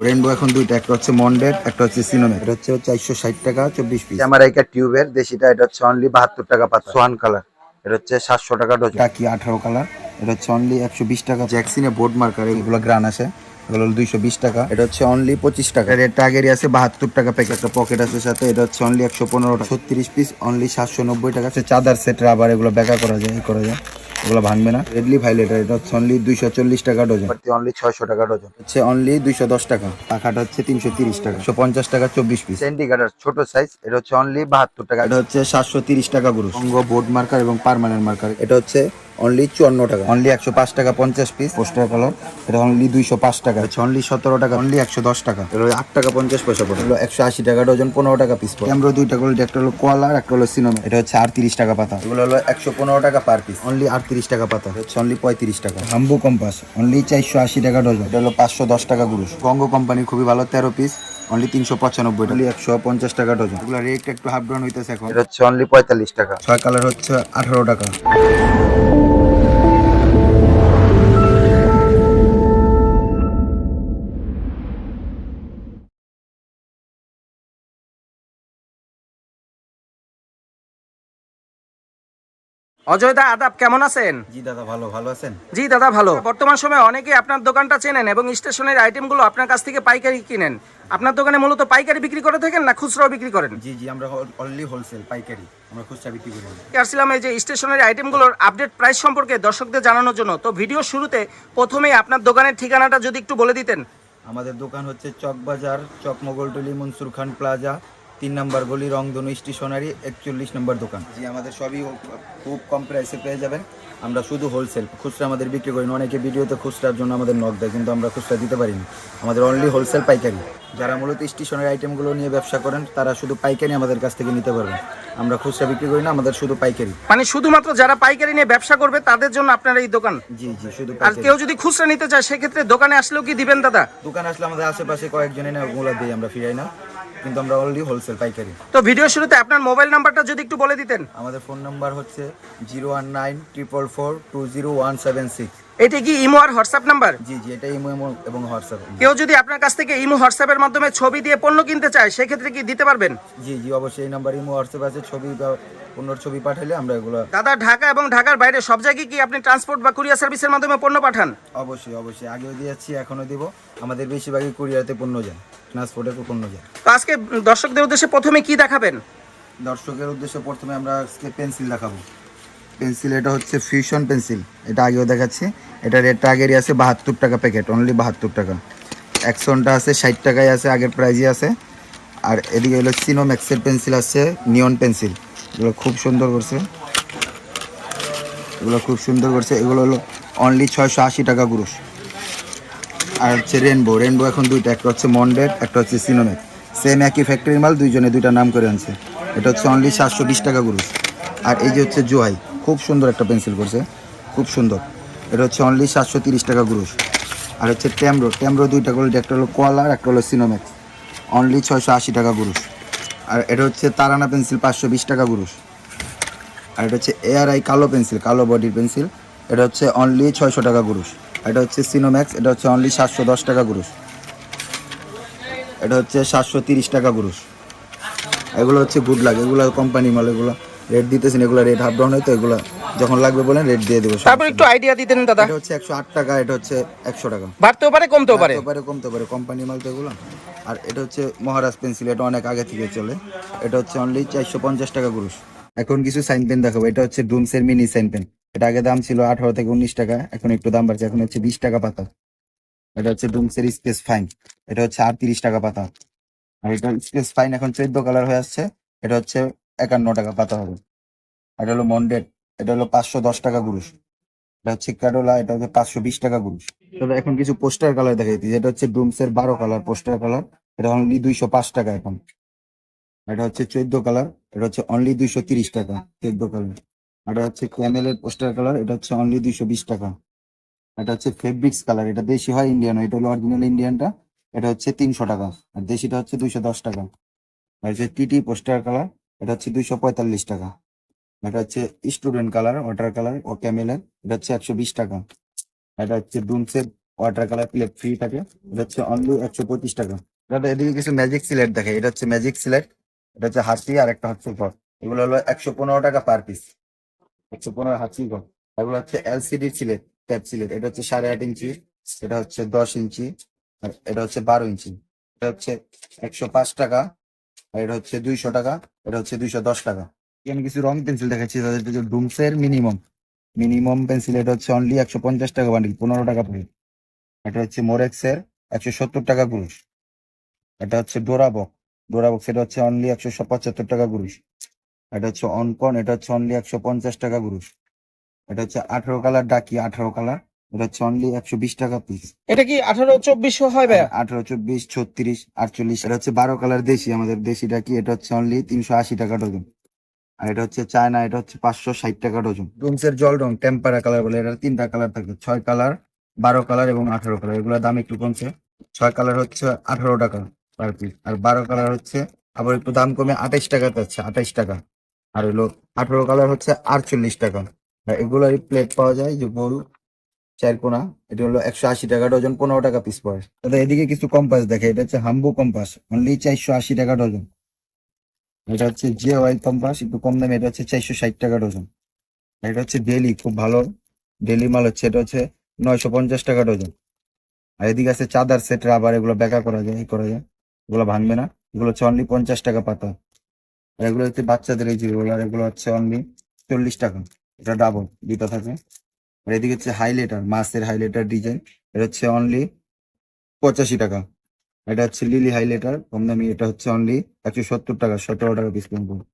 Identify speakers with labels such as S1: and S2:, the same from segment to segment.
S1: Rainbow এখন দুইটা একটা হচ্ছে মন্ডের একটা হচ্ছে সিনোমের এটা হচ্ছে চারশো ষাট টাকা চব্বিশ পিস আমার একটা টিউবের দেশিটা এটা হচ্ছে অনলি বাহাত্তর টাকা পাতা। সোয়ান কালার এটা হচ্ছে সাতশো টাকা ডজন টাকি আঠারো কালার এটা হচ্ছে অনলি একশো বিশ টাকা। জ্যাকসিনে বোর্ড মার্কার এগুলো গ্রান আছে। এগুলো দুইশো বিশ টাকা। এটা হচ্ছে অনলি পঁচিশ টাকা। রেটটা আগেরই আছে বাহাত্তর টাকা প্যাকেট একটা পকেট আছে সাথে। এটা হচ্ছে অনলি একশো পনেরো টাকা। ছত্রিশ পিস অনলি সাতশো নব্বই টাকা। চাদার সেট রাবার এগুলো বেকা করা যায় করা যায়। এগুলো ভাঙবে না। রেডলি ভাইলেটার এটা হচ্ছে অনলি দুইশো চল্লিশ টাকা ডজন অনলি ছয়শো টাকা ডজন হচ্ছে অনলি দুইশো দশ টাকা। পাখাটা হচ্ছে তিনশো তিরিশ টাকা। একশো পঞ্চাশ টাকা চব্বিশ পিস সেন্টিগাটার ছোট সাইজ এটা হচ্ছে অনলি বাহাত্তর টাকা। এটা হচ্ছে সাতশো তিরিশ টাকা গুরু অঙ্গ বোর্ড মার্কার এবং পারমানেন্ট মার্কার এটা হচ্ছে অনলি চুয়ান্ন টাকা। অনলি একশো পাঁচ টাকা পঞ্চাশ পিস পোস্টার কালার এটা অনলি দুইশো পাঁচ টাকা। হচ্ছে অনলি সতেরো টাকা অনলি একশো দশ টাকা। এটা আট টাকা পঞ্চাশ পয়সা পড়ে। এগুলো একশো আশি টাকা ডজন পনেরো টাকা পিস পড়ে। ক্যামরো দুইটা কোয়ালিটি একটা হলো কোয়ালার একটা হলো সিনেমা এটা হচ্ছে আটত্রিশ টাকা পাতা। এগুলো হলো একশো পনেরো টাকা পার পিস অনলি আটত্রিশ টাকা পাতা। হচ্ছে অনলি পঁয়ত্রিশ টাকা। হাম্বু কম্পাস অনলি চারশো আশি টাকা ডজন। এটা হলো পাঁচশো দশ টাকা গুরুষ গঙ্গ কোম্পানি খুবই ভালো তেরো পিস অনলি তিনশো পঁচানব্বই অনলি একশো পঞ্চাশ টাকা ডজন। এগুলো রেট একটু হাফ ডাউন হইতেছে এখন। এটা হচ্ছে অনলি পঁয়তাল্লিশ টাকা। ছয় কালার হচ্ছে আঠারো টাকা।
S2: অজয় দা আদাব কেমন আছেন?
S1: জি দাদা ভালো ভালো আছেন?
S2: জি দাদা ভালো। বর্তমান সময়ে অনেকে আপনার দোকানটা চেনেন এবং স্টেশনের আইটেমগুলো আপনার কাছ থেকে পাইকারি কিনেন। আপনার দোকানে মূলত পাইকারি বিক্রি করে থাকেন না খুচরাও বিক্রি করেন?
S1: জি জি আমরা অনলি হোলসেল পাইকারি। আমরা খুচরা বিক্রি করি।
S2: আসছিলাম এই যে স্টেশনারি আইটেমগুলোর আপডেট প্রাইস সম্পর্কে দর্শকদের জানানোর জন্য। তো ভিডিও শুরুতে প্রথমেই আপনার দোকানের ঠিকানাটা যদি একটু বলে দিতেন।
S1: আমাদের দোকান হচ্ছে চকবাজার চক মোগলটলি মনসুর খান প্লাজা তিন নম্বর গলি রংধনু স্টেশনারি একচল্লিশ নম্বর দোকান। জি আমাদের সবই খুব কম প্রাইসে পেয়ে যাবেন। আমরা শুধু হোলসেল খুচরা আমাদের বিক্রি করি না। অনেকে ভিডিওতে খুচরার জন্য আমাদের নক দেয় কিন্তু আমরা খুচরা দিতে পারিনি। আমাদের অনলি হোলসেল পাইকারি। যারা মূলত স্টেশনারি আইটেমগুলো নিয়ে ব্যবসা করেন তারা শুধু পাইকারি আমাদের কাছ থেকে নিতে পারবেন। আমরা খুচরা বিক্রি করি না আমাদের শুধু পাইকারি।
S2: মানে শুধুমাত্র যারা পাইকারি নিয়ে ব্যবসা করবে তাদের জন্য আপনার এই দোকান?
S1: জি জি শুধু
S2: আর কেউ যদি খুচরা নিতে চায় সেক্ষেত্রে দোকানে আসলেও কি দিবেন দাদা?
S1: দোকানে আসলে আমাদের আশেপাশে কয়েকজনে না ওগুলো দিই আমরা ফিরাই না। কিন্তু আমরা অলরেডি হোলসেল পাইকারি।
S2: তো ভিডিও শুরুতে আপনার মোবাইল নাম্বারটা যদি একটু বলে দিতেন।
S1: আমাদের ফোন নাম্বার হচ্ছে zero one nine triple four two zero one seven six
S2: এটা কি ইমো আর হোয়াটসঅ্যাপ নাম্বার?
S1: জি জি এটা ইমো এবং হোয়াটসঅ্যাপ।
S2: কেউ যদি আপনার কাছ থেকে ইমো হোয়াটসঅ্যাপের মাধ্যমে ছবি দিয়ে পণ্য কিনতে চায় সেক্ষেত্রে কি দিতে পারবেন?
S1: জি জি অবশ্যই এই নাম্বার ইমো হোয়াটসঅ্যাপ আছে ছবি বা পণ্যর ছবি পাঠালে আমরা এগুলো
S2: দাদা ঢাকা এবং ঢাকার বাইরে সব জায়গায় কি আপনি ট্রান্সপোর্ট বা কুরিয়ার সার্ভিসের মাধ্যমে পণ্য পাঠান?
S1: অবশ্যই অবশ্যই। আগেও দিয়েছি এখনও দিব। আমাদের বেশিরভাগই কুরিয়াতে পণ্য যায় ট্রান্সপোর্টে পণ্য যায়।
S2: তো আজকে দর্শকদের উদ্দেশ্যে প্রথমে কি দেখাবেন?
S1: দর্শকের উদ্দেশ্যে প্রথমে আমরা আজকে পেন্সিল দেখাবো। পেন্সিল, এটা হচ্ছে ফিউশন পেন্সিল। এটা আগেও দেখাচ্ছি। এটা রেটটা আগেরই আছে, বাহাত্তর টাকা প্যাকেট অনলি বাহাত্তর টাকা। অ্যাকশনটা আছে, ষাট টাকায় আছে, আগের প্রাইজই আছে। আর এদিকে হলো সিনোম্যাক্সের পেন্সিল আছে নিয়ন পেন্সিল। এগুলো খুব সুন্দর করছে। এগুলো খুব সুন্দর করছে। এগুলো হলো অনলি ছয়শো আশি টাকা গ্রুশ আর হচ্ছে রেনবো রেনবো এখন দুইটা, একটা হচ্ছে মন্ডের একটা হচ্ছে সিনোম্যাক্স সেম একই ফ্যাক্টরির মাল, দুইজনে দুইটা নাম করে আনছে। এটা হচ্ছে অনলি সাতশো বিশ টাকা গ্রুশ আর এই যে হচ্ছে জোয়াই খুব সুন্দর একটা পেন্সিল করছে। খুব সুন্দর। এটা হচ্ছে অনলি সাতশো তিরিশ টাকা গ্রুশ। আর হচ্ছে ট্যামরো। ট্যামরো দুইটা কোয়ালিটি একটা হলো কোয়ালার একটা হলো সিনোম্যাক্স অনলি ছয়শো আশি টাকা গ্রুশ। আর এটা হচ্ছে তারানা পেন্সিল, পাঁচশো বিশ টাকা গ্রুশ। আর এটা হচ্ছে এআরআই কালো পেন্সিল, কালো বডির পেন্সিল। এটা হচ্ছে অনলি ছয়শো টাকা গ্রুশ। এটা হচ্ছে সিনোম্যাক্স এটা হচ্ছে অনলি সাতশো দশ টাকা গ্রুশ। এটা হচ্ছে সাতশো তিরিশ টাকা গ্রুশ। এগুলো হচ্ছে গুড লাগ এগুলো কোম্পানি মাল, এগুলো রেট দিতেছেন এগুলো রেট হাফ ডাউন হয়তো এগুলো যখন লাগবে বলেন রেট দিয়ে দেবো
S2: তারপর একটু আইডিয়া দিতেন দাদা।
S1: এটা হচ্ছে একশো আট টাকা এটা হচ্ছে একশো টাকা।
S2: বাড়তেও পারে কমতেও পারে।
S1: পারে কমতে পারে কোম্পানি মাল তো এগুলো। আর এটা হচ্ছে মহারাজ পেন্সিল এটা অনেক আগে থেকে চলে। এটা হচ্ছে অনলি চারশো পঞ্চাশ টাকা গ্রুশ এখন কিছু সাইন পেন দেখাবো এটা হচ্ছে ডুমসের মিনি সাইন পেন এটা আগে দাম ছিল আঠারো থেকে উনিশ টাকা এখন একটু দাম বাড়ছে এখন হচ্ছে বিশ টাকা পাতা। এটা হচ্ছে ডুমসের স্পেস ফাইন এটা হচ্ছে আটত্রিশ টাকা পাতা। আর এটা স্পেস ফাইন এখন চোদ্দ কালার হয়ে আসছে। এটা হচ্ছে একান্ন টাকা পাতা হবে এটা হলো মন্ডেড এটা হলো পাঁচশো দশ টাকা গ্রুশ এটা হচ্ছে ক্যাডোলা এটা হচ্ছে পাঁচশো বিশ টাকা গ্রুশ তবে এখন কিছু পোস্টার কালার দেখা যাচ্ছে যেটা হচ্ছে ডুমসের বারো কালার পোস্টার কালার এটা অনলি দুইশো পাঁচ টাকা এখন এটা হচ্ছে চোদ্দ কালার এটা হচ্ছে অনলি দুইশো তিরিশ টাকা চোদ্দ কালার এটা হচ্ছে ক্যামেলের পোস্টার কালার এটা হচ্ছে অনলি দুইশো বিশ টাকা এটা হচ্ছে ফেব্রিক্স কালার এটা দেশি হয় ইন্ডিয়ান এটা হলো অরিজিনাল ইন্ডিয়ানটা এটা হচ্ছে তিনশো টাকা আর দেশিটা হচ্ছে দুইশো দশ টাকা আর হচ্ছে টিটি পোস্টার কালার এটা হচ্ছে দুইশো পঁয়তাল্লিশ টাকা এটা হচ্ছে স্টুডেন্ট কালার ওয়াটার কালার ও ক্যামেলের এটা হচ্ছে একশো বিশ টাকা এটা হচ্ছে ডুমসের ওয়াটার কালার প্লেট ফ্রি থাকে এটা হচ্ছে অনলি একশো পঁচিশ টাকা দাদা এদিকে কিছু ম্যাজিক সিলেট দেখে এটা হচ্ছে ম্যাজিক সিলেট এটা হচ্ছে হাসি আর একটা হচ্ছে ঘর এগুলো হলো একশো পনেরো টাকা পার পিস একশো পনেরো হাসি ঘর এগুলো হচ্ছে এলসিডি সিলেট ট্যাপ সিলেট এটা হচ্ছে সাড়ে আট ইঞ্চি এটা হচ্ছে দশ ইঞ্চি আর এটা হচ্ছে বারো ইঞ্চি এটা হচ্ছে একশো পাঁচ টাকা আর এটা হচ্ছে দুইশো টাকা, এটা হচ্ছে দুইশো দশ টাকা। এখানে কিছু রং পেন্সিল দেখাচ্ছি, তাদের ডুমসের মিনিমাম মিনিমাম পেন্সিল এটা হচ্ছে অনলি একশো পঞ্চাশ টাকা বান্ডিল পনেরো টাকা পড়ে এটা হচ্ছে মোরেক্সের একশো সত্তর টাকা গুরুষ এটা হচ্ছে ডোরাবক ডোরাবক্স এটা হচ্ছে অনলি একশো পঁচাত্তর টাকা গুরুষ এটা হচ্ছে অনকন এটা হচ্ছে অনলি একশো পঞ্চাশ টাকা গুরুষ এটা হচ্ছে আঠারো কালার ডাকি, আঠারো কালার এটা হচ্ছে অনলি একশো বিশ টাকা পিস
S2: এটা কি আঠারো চব্বিশশো হয় ভাইয়া?
S1: আঠারো চব্বিশ ছত্রিশ আটচল্লিশ। এটা হচ্ছে বারো কালার দেশি আমাদের দেশিটা কি? এটা হচ্ছে অনলি তিনশো আশি টাকা ডজন আর এটা হচ্ছে চায়না এটা হচ্ছে পাঁচশো ষাট টাকা ডজন ডুমসের জল রং টেম্পারা কালার বলে এটা তিনটা কালার থাকে ছয় কালার বারো কালার এবং আঠারো কালার এগুলোর দাম একটু কমছে। ছয় কালার হচ্ছে আঠারো টাকা পার পিস আর বারো কালার হচ্ছে আবার একটু দাম কমে আঠাইশ টাকা যাচ্ছে আঠাইশ টাকা। আর হলো আঠারো কালার হচ্ছে আটচল্লিশ টাকা। এগুলোর প্লেট পাওয়া যায় যে গোল চার কোনা, এটা হলো একশো আশি টাকা ডজন, পনেরো টাকা পিস পড়ে দাদা, এদিকে কিছু কম্পাস দেখে, এটা হচ্ছে হাম্বু কম্পাস অনলি চারশো আশি টাকা ডজন। এটা হচ্ছে জিও ওয়াই কম্পাস একটু কম দামে, এটা হচ্ছে চারশো ষাট টাকা ডজন। এটা হচ্ছে ডেলি খুব ভালো। ডেলি মাল হচ্ছে, এটা হচ্ছে নয়শো পঞ্চাশ টাকা ডজন। আর এদিকে আছে চাদার সেট রাবার এগুলো বেকা করা যায় করা যায়। এগুলো ভাঙবে না। এগুলো হচ্ছে অনলি পঞ্চাশ টাকা পাতা। আর এগুলো হচ্ছে বাচ্চাদের এই যেগুলো আর এগুলো হচ্ছে অনলি চল্লিশ টাকা। এটা ডাবল দুটো থাকে। আর এদিকে হচ্ছে হাইলাইটার মাছের হাইলাইটার ডিজাইন এটা হচ্ছে অনলি পঁচাশি টাকা। এটা হচ্ছে লিলি হাইলাইটার কম দামি। এটা হচ্ছে অনলি একশো সত্তর টাকা সতেরো টাকা পিস পড়বে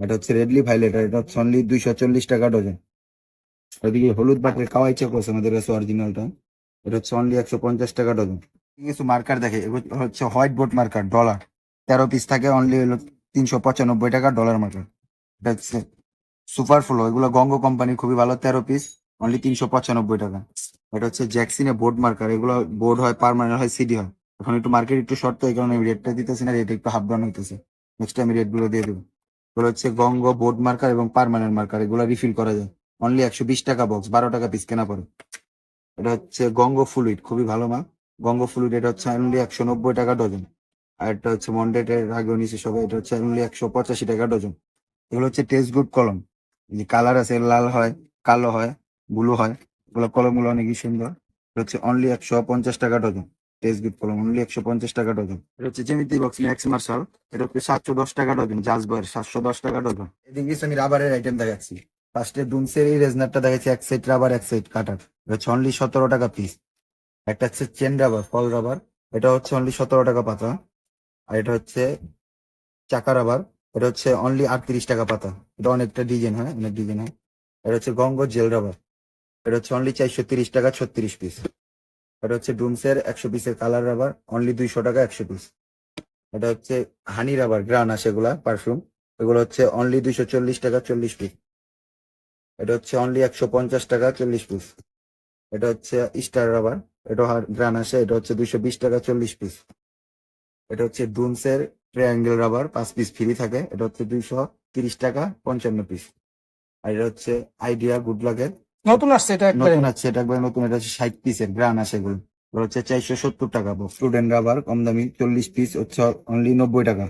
S1: এটা হচ্ছে রেড লিপ হাইলাইটার এটা হচ্ছে অনলি দুইশো চল্লিশ টাকা ডজন ওইদিকে হলুদ বাটের কাওয়াই চেক আছে আমাদের কাছে অরিজিনালটা এটা হচ্ছে অনলি একশো পঞ্চাশ টাকা ডজন কিছু মার্কার দেখে হচ্ছে হোয়াইট বোর্ড মার্কার ডলার তেরো পিস থাকে অনলি হলো তিনশো পঁচানব্বই টাকা ডলার মার্কার এটা হচ্ছে সুপার ফ্লো এগুলো গঙ্গ কোম্পানি খুবই ভালো, তেরো পিস অনলি তিনশো পঁচানব্বই টাকা। এটা হচ্ছে জ্যাকসিনে বোর্ড মার্কার এগুলো বোর্ড হয় পারমানেন্ট হয় সিডি হয়। এখন একটু মার্কেট একটু শর্ট তো, এই কারণে আমি রেটটা দিতেছি না রেট একটু হাফ ডাউন হইতেছে। নেক্সট আমি রেটগুলো দিয়ে দেবো। এগুলো হচ্ছে গঙ্গ বোর্ড মার্কার এবং পারমানেন্ট মার্কার এগুলো রিফিল করা যায়। অনলি একশো বিশ টাকা বক্স বারো টাকা পিস কেনা পড়ে। এটা হচ্ছে গঙ্গ ফ্লুইড খুবই ভালো মাল। গঙ্গ ফ্লুইড এটা হচ্ছে অনলি একশো নব্বই টাকা ডজন আর এটা হচ্ছে মন্ডেটের আগে নিচে সবাই, এটা হচ্ছে অনলি একশো পঁচাশি টাকা ডজন এগুলো হচ্ছে টেস্ট গুড কলম যে কালার আছে, লাল হয়, কালো হয় ব্লু হয়। এগুলো কলমগুলো অনেকই সুন্দর। হচ্ছে অনলি একশো পঞ্চাশ টাকা ডজন। টেস্ট গুড কলম অনলি একশো পঞ্চাশ টাকা ডজন। এটা হচ্ছে জেমিতি বক্স ম্যাক্স মার্শাল এটা হচ্ছে সাতশো দশ টাকা ডজন জাজবার সাতশো দশ টাকা ডজন। এদিকে কিছু আমি রাবারের আইটেম দেখাচ্ছি। ফার্স্টে ডুমসের এই রেজনারটা দেখাচ্ছি, এক সাইড রাবার এক সাইড কাটার এটা হচ্ছে অনলি সতেরো টাকা পিস একটা হচ্ছে চেন রাবার ফল রাবার এটা হচ্ছে অনলি সতেরো টাকা পাতা। আর এটা হচ্ছে চাকা রাবার এটা হচ্ছে অনলি আটত্রিশ টাকা পাতা। এটা অনেকটা ডিজাইন হয়, অনেক ডিজাইন হয়। এটা হচ্ছে গঙ্গ জেল রাবার এটা হচ্ছে অনলি চারশো তিরিশ টাকা ছত্রিশ পিস এটা হচ্ছে ডুমসের একশো পিসের কালার রাবার অনলি দুইশো টাকা একশো পিস এটা হচ্ছে হানি রাবার গ্রান আসে এগুলা পারফিউম এগুলো হচ্ছে অনলি দুইশো চল্লিশ টাকা চল্লিশ পিস এটা হচ্ছে অনলি একশো পঞ্চাশ টাকা চল্লিশ পিস এটা হচ্ছে স্টার রাবার এটা গ্রান আসে এটা হচ্ছে দুইশো বিশ টাকা চল্লিশ পিস এটা হচ্ছে ডুমসের ট্রায়াঙ্গেল রাবার পাঁচ পিস ফ্রি থাকে এটা হচ্ছে দুইশো তিরিশ টাকা পঞ্চান্ন পিস আর এটা হচ্ছে আইডিয়া গুড লাগের
S2: নতুন আসছে এটা একবারে?
S1: নতুন আছে এটা একবার নতুন, এটা হচ্ছে ষাট পিসের আছে এগুলো। এগুলো হচ্ছে চারশো সত্তর টাকা স্টুডেন্ট রাবার কম দামি চল্লিশ পিস হচ্ছে অনলি নব্বই টাকা।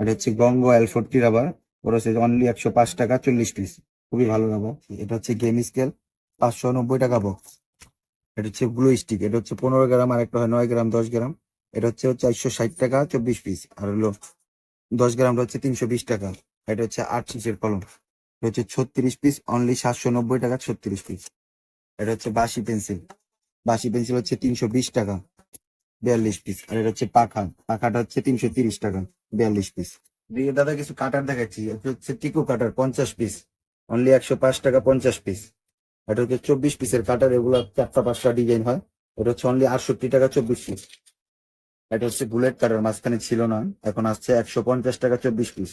S1: এটা হচ্ছে গঙ্গ এল ফোরটি রাবার ওর হচ্ছে অনলি একশো পাঁচ টাকা, চল্লিশ পিস খুবই ভালো রাবার এটা হচ্ছে গেম স্কেল পাঁচশো নব্বই টাকা বক্স এটা হচ্ছে গ্লু স্টিক এটা হচ্ছে পনেরো গ্রাম, আর একটা হয় নয় গ্রাম, দশ গ্রাম। এটা হচ্ছে চারশো ষাট টাকা, চব্বিশ পিস আর হলো দশ গ্রামটা হচ্ছে তিনশো বিশ টাকা। এটা হচ্ছে আট পিসের কলম। এটা হচ্ছে ছত্রিশ পিস অনলি সাতশো নব্বই টাকা ছত্রিশ পিস এটা হচ্ছে বাসি পেন্সিল বাসি পেন্সিল হচ্ছে তিনশো বিশ টাকা, বিয়াল্লিশ পিস আর এটা হচ্ছে পাখা। পাখাটা হচ্ছে তিনশো তিরিশ টাকা, বিয়াল্লিশ পিস দিয়ে দাদা কিছু কাটার দেখাচ্ছি। এটা হচ্ছে টিকো কাটার পঞ্চাশ পিস অনলি একশো পাঁচ টাকা, পঞ্চাশ পিস এটা হচ্ছে চব্বিশ পিসের কাটার এগুলো চারটা পাঁচটা ডিজাইন হয়। এটা হচ্ছে অনলি আটষট্টি টাকা, চব্বিশ পিস এটা হচ্ছে বুলেট কাটার মাঝখানে ছিল না, এখন আসছে একশো পঞ্চাশ টাকা, চব্বিশ পিস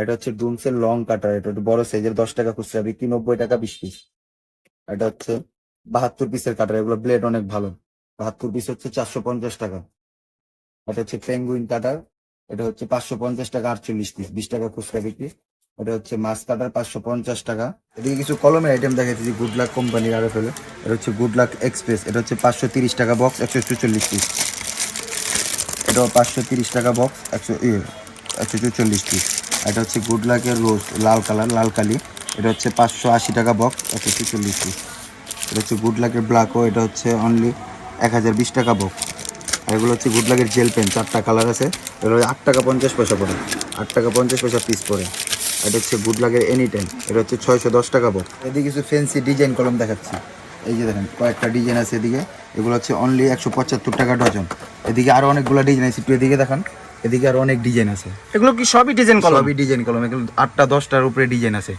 S1: এটা হচ্ছে ডুমসের লং কাটার, এটা একটু বড় সাইজের দশ টাকা খুচরা বিক্রি, নব্বই টাকা বিশ পিস। এটা হচ্ছে বাহাত্তর পিসের কাটার, এগুলো ব্লেড অনেক ভালো। বাহাত্তর পিস হচ্ছে চারশো পঞ্চাশ টাকা। এটা হচ্ছে পেঙ্গুইন কাটার, এটা হচ্ছে পাঁচশো পঞ্চাশ টাকা আটচল্লিশ পিস বিশ টাকা খুচরা বিক্রি। এটা হচ্ছে মাছ কাটার, পাঁচশো পঞ্চাশ টাকা। এদিকে কিছু কলমের আইটেম দেখাচ্ছি গুড লাক কোম্পানির আরও ফেলে। এটা হচ্ছে গুড লাক এক্সপ্রেস এটা হচ্ছে পাঁচশো তিরিশ টাকা বক্স একশো চুচল্লিশ পিস এটাও পাঁচশো তিরিশ টাকা বক্স একশো একশো চুচল্লিশ পিস এটা হচ্ছে গুড লাকের রোজ লাল কালার লাল কালি। এটা হচ্ছে পাঁচশো আশি টাকা বক্স একশো চুচল্লিশ পিস এটা হচ্ছে গুড লাকের ব্ল্যাকও এটা হচ্ছে অনলি এক হাজার বিশ টাকা বক্স আর এগুলো হচ্ছে গুড লাকের জেল পেন চারটা কালার আছে। এগুলো আট টাকা পঞ্চাশ পয়সা পড়ে। আট টাকা পঞ্চাশ পয়সা পিস পড়ে। এটা হচ্ছে গুড লাকের এনি টাইম এটা হচ্ছে ছয়শো দশ টাকা বক্স এদিকে কিছু ফেন্সি ডিজাইন কলম দেখাচ্ছি। এই যে দেখেন, কয়েকটা ডিজাইন আছে এদিকে। এগুলো হচ্ছে অনলি একশো পঁচাত্তর টাকা ডজন এদিকে আরও অনেকগুলো ডিজাইন আছে। একটু এদিকে দেখান। এদিকে আরও অনেক ডিজাইন আছে।
S2: এগুলো কি সবই ডিজাইন কলম
S1: সবই ডিজাইন কলম এগুলো আটটা দশটার উপরে ডিজাইন আছে।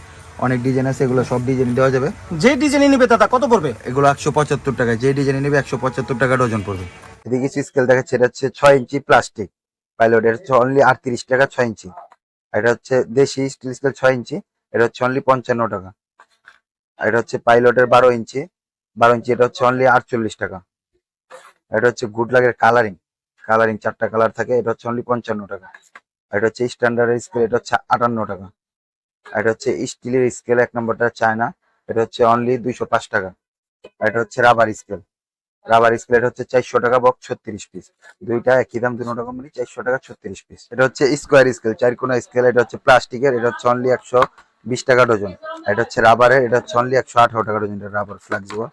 S1: অনেক ডিজাইন আছে এগুলো সব ডিজাইন দেওয়া যাবে।
S2: যে ডিজাইনই নিবে দাদা কত পড়বে?
S1: এগুলো একশো পঁচাত্তর টাকা যে ডিজাইন নিবে একশো পঁচাত্তর টাকা ডজন পড়বে। এদিকে স্কেল দেখাচ্ছে এটা হচ্ছে ছয় ইঞ্চি প্লাস্টিক পাইলট এটা হচ্ছে অনলি আটত্রিশ টাকা ছয় ইঞ্চি। এটা হচ্ছে দেশি স্টিল স্কেল ছয় ইঞ্চি। এটা হচ্ছে অনলি পঞ্চান্ন টাকা। আর এটা হচ্ছে পাইলটের বারো ইঞ্চি। বারো ইঞ্চি এটা হচ্ছে অনলি আটচল্লিশ টাকা। এটা হচ্ছে গুড লাগের কালারিং কালারিং চারটা কালার থাকে এটা হচ্ছে অনলি পঞ্চান্ন টাকা এটা হচ্ছে স্ট্যান্ডার্ড স্কেল এটা হচ্ছে আটান্ন টাকা এটা হচ্ছে স্টিলের স্কেল এক নম্বরটা চায়না এটা হচ্ছে অনলি দুইশো পাঁচ টাকা এটা হচ্ছে রাবার স্কেল রাবার স্কেল এটা হচ্ছে চারশো টাকা বক্স ছত্রিশ পিস দুইটা একই দাম দুটো কোম্পানি চারশো টাকা ছত্রিশ পিস এটা হচ্ছে স্কোয়ার স্কেল চার কোনা স্কেল এটা হচ্ছে প্লাস্টিকের এটা হচ্ছে অনলি একশো বিশ টাকা ডজন এটা হচ্ছে রাবারের এটা হচ্ছে অনলি একশো আঠারো টাকা ডজন এটা রাবার ফ্লেক্সিবল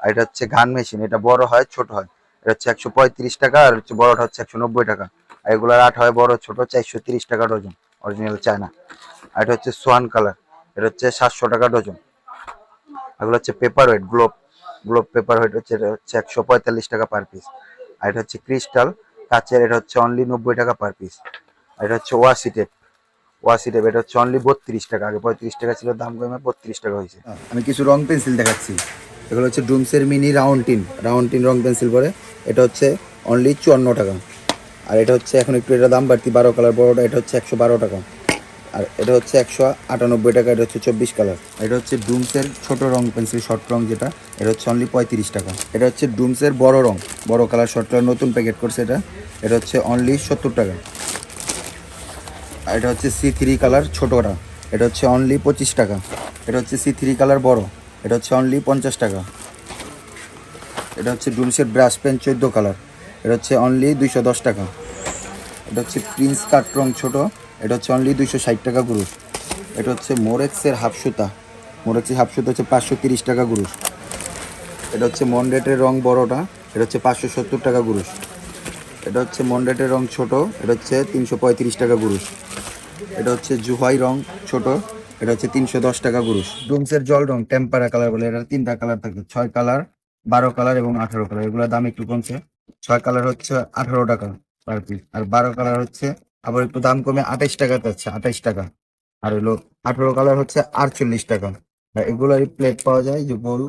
S1: আর এটা হচ্ছে ঘান মেশিন এটা বড় হয় ছোট হয় এটা হচ্ছে একশো পঁয়ত্রিশ টাকা, আর হচ্ছে বড়টা হচ্ছে একশো নব্বই টাকা। আর এগুলোর আট হয় বড়, ছোট চারশো তিরিশ টাকা ডজন অরিজিনাল চায়না। আর এটা হচ্ছে সোয়ান কালার, এটা হচ্ছে সাতশো টাকা ডজন। এগুলো হচ্ছে paper weight globe globe paper weight হচ্ছে, এটা হচ্ছে একশো পঁয়তাল্লিশ টাকা পার পিস আর এটা হচ্ছে ক্রিস্টাল কাচের এটা হচ্ছে অনলি নব্বই টাকা পার পিস আর এটা হচ্ছে ওয়াসি টেপ ওয়াসি টেপ এটা হচ্ছে অনলি বত্রিশ টাকা। আগে পঁয়ত্রিশ টাকা ছিল, দাম কমে বত্রিশ টাকা হয়েছে। আমি কিছু রং পেন্সিল দেখাচ্ছি। এগুলো হচ্ছে ডুমসের mini round tin round tin রং পেন্সিল পরে। এটা হচ্ছে অনলি চুয়ান্ন টাকা আর এটা হচ্ছে এখন একটু এটা দাম বাড়তি বারো কালার বড়োটা এটা হচ্ছে একশো বারো টাকা আর এটা হচ্ছে একশো আটানব্বই টাকা এটা হচ্ছে চব্বিশ কালার এটা হচ্ছে ডুমসের ছোট রং পেন্সিল শর্ট রং যেটা এটা হচ্ছে অনলি পঁয়ত্রিশ টাকা এটা হচ্ছে ডুমসের বড় রং বড় কালার শর্ট কালার নতুন প্যাকেট করছে এটা এটা হচ্ছে অনলি সত্তর টাকা আর এটা হচ্ছে সি থ্রি কালার ছোটোটা এটা হচ্ছে অনলি পঁচিশ টাকা এটা হচ্ছে সি থ্রি কালার বড় এটা হচ্ছে অনলি পঞ্চাশ টাকা এটা হচ্ছে ডুমসের ব্রাশ পেন চোদ্দ কালার এটা হচ্ছে অনলি দুইশো দশ টাকা এটা হচ্ছে প্রিন্স কাট রং ছোটো এটা হচ্ছে অনলি দুইশো ষাট টাকা গুরুষ এটা হচ্ছে মোরেক্সের হাফ সুতা মোরেক্সের হাফ সুতা হচ্ছে পাঁচশো তিরিশ টাকা গুরুষ এটা হচ্ছে মন্ডেটের রং বড়টা এটা হচ্ছে পাঁচশো সত্তর টাকা গুরুষ এটা হচ্ছে মন্ডেটের রং ছোট এটা হচ্ছে তিনশো পঁয়ত্রিশ টাকা গুরুষ এটা হচ্ছে জুহাই রং ছোট এটা হচ্ছে তিনশো দশ টাকা গুরুষ ডুমসের জল রং টেম্পারা কালার বলে এটা তিনটা কালার থাকে ছয় কালার বারো কালার এবং আঠারো কালার এগুলোর দাম একটু কমছে। ছয় কালার হচ্ছে আঠারো টাকা পার পিস আর বারো কালার হচ্ছে আবার একটু দাম কমে আঠাইশ টাকা যাচ্ছে আঠাইশ টাকা। আর হলো আঠারো কালার হচ্ছে আটচল্লিশ টাকা। এগুলোর প্লেট পাওয়া যায় যে গোল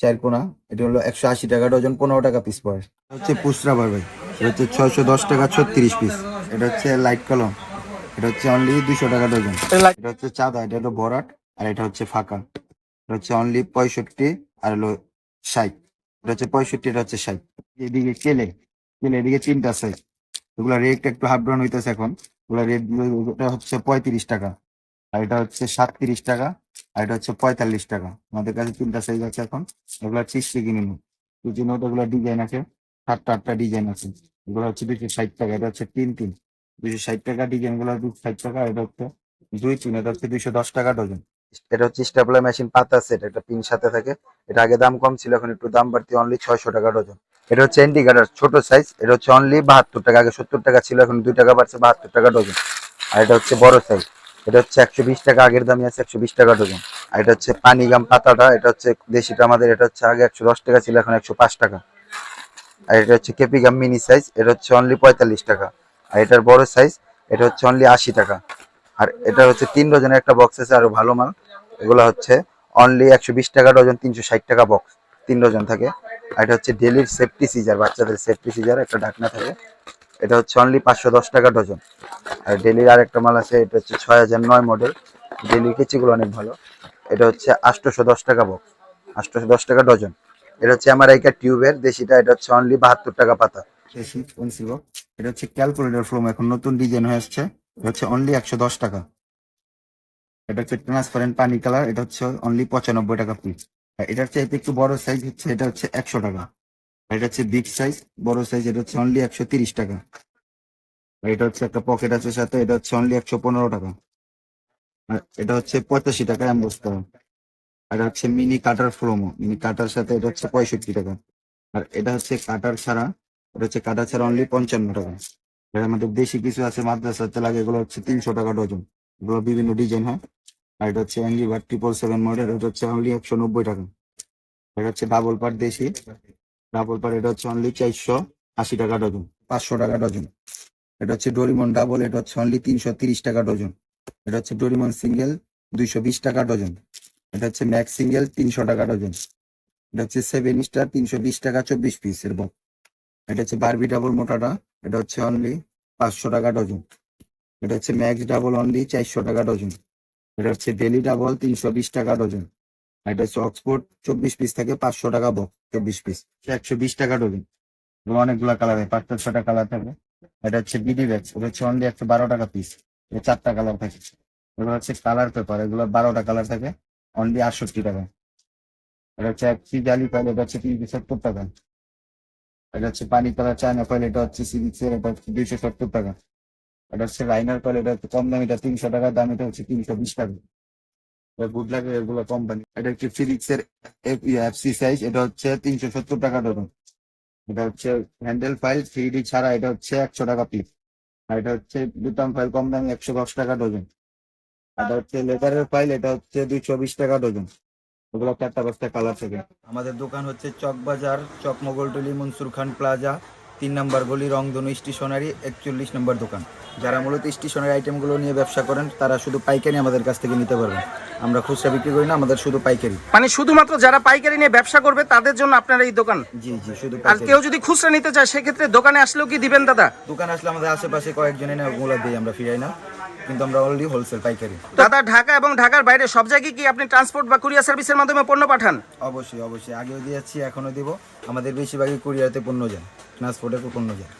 S1: চার কোনা এটা হলো একশো আশি টাকা ডজন পনেরো টাকা পিস পড়ে। হচ্ছে পুসরা বারবাই এটা হচ্ছে ছয়শো দশ টাকা ছত্রিশ পিস এটা হচ্ছে লাইট কলম এটা হচ্ছে অনলি দুশো টাকা ডজন এটা হচ্ছে চাঁদা এটা হলো ভরাট আর এটা হচ্ছে ফাঁকা। এটা হচ্ছে অনলি পঁয়ষট্টি আর হলো ষাট। এটা হচ্ছে পঁয়ষট্টি, এটা হচ্ছে ষাট। এদিকে কেলে কেলে এদিকে তিনটা সাইজ এগুলা রেট একটু হাফ ডাউন হইতেছে এখন। এগুলা রেট এটা হচ্ছে পঁয়ত্রিশ টাকা। আর এটা হচ্ছে সাতত্রিশ টাকা। আর এটা হচ্ছে পঁয়তাল্লিশ টাকা। আমাদের কাছে তিনটা সাইজ আছে এখন। এগুলা চিস্তি কিনে নিন কিছু নোট ডিজাইন আছে, সাতটা আটটা ডিজাইন আছে। এগুলো হচ্ছে দুশো ষাট টাকা, এটা হচ্ছে তিন তিন। দুশো ষাট টাকা ডিজাইনগুলো দুশো ষাট টাকা, এটা হচ্ছে দুই তিন, এটা হচ্ছে দুইশো দশ টাকা ডজন এটা হচ্ছে স্টেপলার মেশিন পাতা সেট এটা পিন সাথে থাকে এটা আগে দাম কম ছিল এখন একটু দাম বাড়তি অনলি ছয়শো টাকা ডজন এটা হচ্ছে ইন্ডিকেটার ছোট সাইজ এটা হচ্ছে অনলি বাহাত্তর টাকা আগে সত্তর টাকা ছিল এখন দুই টাকা বাড়ছে বাহাত্তর টাকা ডজন আর এটা হচ্ছে বড় সাইজ এটা হচ্ছে একশো বিশ টাকা আগের দামই আছে একশো বিশ টাকা ডজন আর এটা হচ্ছে পানিগাম পাতাটা এটা হচ্ছে দেশিটা আমাদের এটা হচ্ছে আগে একশো দশ টাকা ছিল এখন একশো পাঁচ টাকা আর এটা হচ্ছে কেপিগাম মিনি সাইজ এটা হচ্ছে অনলি পঁয়তাল্লিশ টাকা আর এটার বড় সাইজ এটা হচ্ছে অনলি আশি টাকা আর এটা হচ্ছে তিন ডজনের একটা বক্স আছে, আরও ভালো মাল। এগুলো হচ্ছে অনলি একশো বিশ টাকা, ডজন তিনশো ষাট টাকা বক্স তিন ডজন থাকে। আর এটা হচ্ছে ডেলির সেফটি সিজার বাচ্চাদের সেফটি সিজার একটা ঢাকনা থাকে। এটা হচ্ছে অনলি পাঁচশো দশ টাকা ডজন। আর ডেলির আর একটা মাল আছে, এটা হচ্ছে ছয় হাজার নয় মডেল ডেলির কেচিগুলো অনেক ভালো। এটা হচ্ছে আটশোশো দশ টাকা বক্স আটশোশো দশ টাকা ডজন। এটা হচ্ছে আমার এইটা টিউবের দেশিটা, এটা হচ্ছে অনলি বাহাত্তর টাকা পাতা। এটা হচ্ছে ক্যালকুলেটর ফ্রম এখন নতুন ডিজাইন হয়ে আসছে। হচ্ছে অনলি একশো দশ টাকা এটা হচ্ছে ট্রান্সপারেন্ট পানি কালার এটা হচ্ছে অনলি পঁচানব্বই টাকা পিস এটার চাইতে একটু বড় সাইজ হচ্ছে এটা হচ্ছে একশো টাকা এটা হচ্ছে বিগ সাইজ বড় সাইজ এটা হচ্ছে অনলি একশো তিরিশ টাকা এটা হচ্ছে একটা পকেট আছে সাথে এটা হচ্ছে অনলি একশো পনেরো টাকা আর এটা হচ্ছে পঁচাশি টাকা অ্যাম্বোস করা এটা হচ্ছে মিনি কাটার ফ্লোমো মিনি কাটার সাথে এটা হচ্ছে পঁয়ষট্টি টাকা আর এটা হচ্ছে কাটার ছাড়া এটা হচ্ছে কাটার ছাড়া অনলি পঞ্চান্ন টাকা এর মধ্যে বেশি কিছু আছে মাদ্রাসাতে লাগে এগুলো হচ্ছে তিনশো টাকা ডজন এগুলো বিভিন্ন ডিজাইন হয় আর এটা হচ্ছে অ্যাঙ্গি বার ট্রিপল সেভেন মডেল এটা হচ্ছে অনলি একশো নব্বই টাকা এটা হচ্ছে ডাবল পার দেশি ডাবল পার এটা হচ্ছে অনলি চারশো আশি টাকা ডজন পাঁচশো টাকা ডজন এটা হচ্ছে ডোরিমন ডাবল এটা হচ্ছে অনলি তিনশো তিরিশ টাকা ডজন এটা হচ্ছে ডোরিমন সিঙ্গেল দুইশো বিশ টাকা ডজন এটা হচ্ছে ম্যাক্স সিঙ্গেল তিনশো টাকা ডজন এটা হচ্ছে সেভেন স্টার তিনশো বিশ টাকা চব্বিশ পিস এর বক এটা হচ্ছে বারবি ডাবল মোটাটা এটা হচ্ছে অনলি পাঁচশো টাকা ডজন। এটা হচ্ছে ম্যাক্স ডাবল অনলি চারশো টাকা ডজন। এটা হচ্ছে ডেলি ডাবল তিনশো বিশ টাকা ডজন। এটা হচ্ছে অক্সফোর্ড চব্বিশ পিস থেকে পাঁচশো টাকা বক চব্বিশ পিস একশো বিশ টাকা ডজন। অনেকগুলো কালার হয় পাঁচটা ছটা কালার থাকে এটা হচ্ছে বিডি ব্যাগস এটা হচ্ছে অনলি একশো বারো টাকা পিস এটা চারটা কালার থাকে এগুলো হচ্ছে কালার পেপার এগুলো বারোটা কালার থাকে অনলি আটষট্টি টাকা। এটা হচ্ছে এক জালি ফাইল এটা হচ্ছে তিনশো সত্তর টাকা। এটা হচ্ছে পানি চায়না ফাইল এটা হচ্ছে সিভিক্স এর এটা হচ্ছে দুইশো সত্তর টাকা এটা হচ্ছে লাইনার ফাইল এটা হচ্ছে কম দাম এটা তিনশো টাকা দাম এটা হচ্ছে তিনশো বিশ টাকা গুড লাগে এগুলো কোম্পানি এটা হচ্ছে ফিজিক্স এর এফসি সাইজ এটা হচ্ছে তিনশো সত্তর টাকা ডজন এটা হচ্ছে হ্যান্ডেল ফাইল থ্রি ছাড়া এটা হচ্ছে একশো টাকা পিস আর এটা হচ্ছে দুটাম ফাইল কম দামে একশো দশ টাকা ডজন এটা হচ্ছে লেদারের ফাইল এটা হচ্ছে দুইশো বিশ টাকা ডজন ওগুলো চারটা পাঁচটা কালার থেকে। আমাদের দোকান হচ্ছে চকবাজার চক মোগলটলি মনসুর খান প্লাজা তিন নম্বর গলি রংধনু স্টেশনারি একচল্লিশ নম্বর দোকান। যারা মূলত স্টেশনারি আইটেমগুলো নিয়ে ব্যবসা করেন তারা শুধু পাইকারি আমাদের কাছ থেকে নিতে পারবেন। আমরা খুচরা বিক্রি করি না আমাদের শুধু পাইকারি।
S2: মানে শুধুমাত্র যারা পাইকারি নিয়ে ব্যবসা করবে তাদের জন্য আপনার এই দোকান?
S1: জি জি শুধু
S2: আর কেউ যদি খুচরা নিতে চায় সেক্ষেত্রে দোকানে আসলেও কি দিবেন দাদা?
S1: দোকান আসলে আমাদের আশেপাশে কয়েকজন এনে ওগুলো দিই আমরা ফিরাই না। কিন্তু আমরা অলরেডি হোলসেল পাইকারি।
S2: দাদা ঢাকা এবং ঢাকার বাইরে সব জায়গায় কি আপনি ট্রান্সপোর্ট বা কুরিয়ার সার্ভিসের মাধ্যমে পণ্য পাঠান?
S1: অবশ্যই অবশ্যই। আগেও দিয়েছি এখনও দিব। আমাদের বেশিরভাগই কুরিয়ারতে পণ্য যায় ট্রান্সপোর্টে পণ্য যায়।